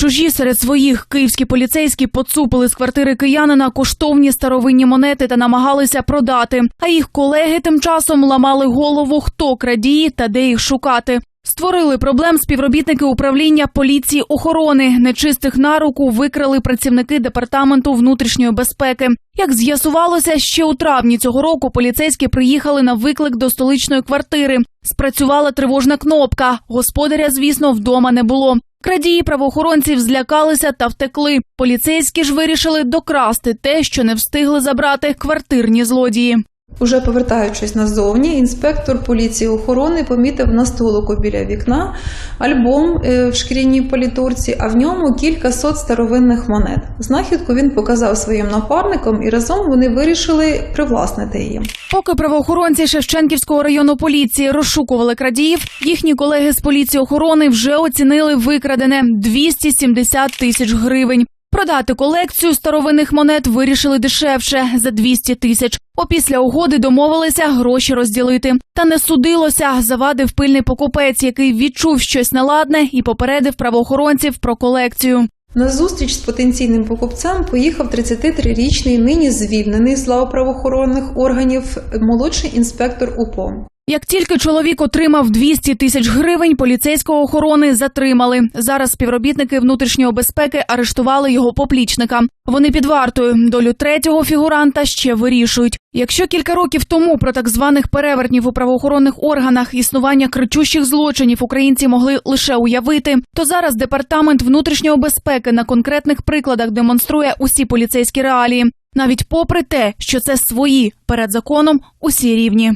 Чужі серед своїх київські поліцейські поцупили з квартири киянина коштовні старовинні монети та намагалися продати. А їх колеги тим часом ламали голову, хто крадії та де їх шукати. Створили проблем співробітники управління поліції охорони. Нечистих на руку викрали працівники департаменту внутрішньої безпеки. Як з'ясувалося, ще у травні цього року поліцейські приїхали на виклик до столичної квартири. Спрацювала тривожна кнопка. Господаря, звісно, вдома не було. Крадії правоохоронців злякалися та втекли. Поліцейські ж вирішили докрасти те, що не встигли забрати квартирні злодії. Уже повертаючись назовні, інспектор поліції охорони помітив на столику біля вікна альбом е, в шкіряній політурці, а в ньому кілька сот старовинних монет. Знахідку він показав своїм напарникам, і разом вони вирішили привласнити її. Поки правоохоронці Шевченківського району поліції розшукували крадіїв, їхні колеги з поліції охорони вже оцінили викрадене 270 тисяч гривень. Продати колекцію старовинних монет вирішили дешевше за 200 тисяч. Опісля угоди домовилися гроші розділити. Та не судилося. Завадив пильний покупець, який відчув щось неладне і попередив правоохоронців про колекцію. На зустріч з потенційним покупцем поїхав 33-річний нині звільнений з лав правоохоронних органів молодший інспектор УПО. Як тільки чоловік отримав 200 тисяч гривень, поліцейського охорони затримали. Зараз співробітники внутрішньої безпеки арештували його поплічника. Вони під вартою. Долю третього фігуранта ще вирішують. Якщо кілька років тому про так званих перевертнів у правоохоронних органах існування кричущих злочинів українці могли лише уявити, то зараз департамент внутрішньої безпеки на конкретних прикладах демонструє усі поліцейські реалії, навіть попри те, що це свої перед законом усі рівні.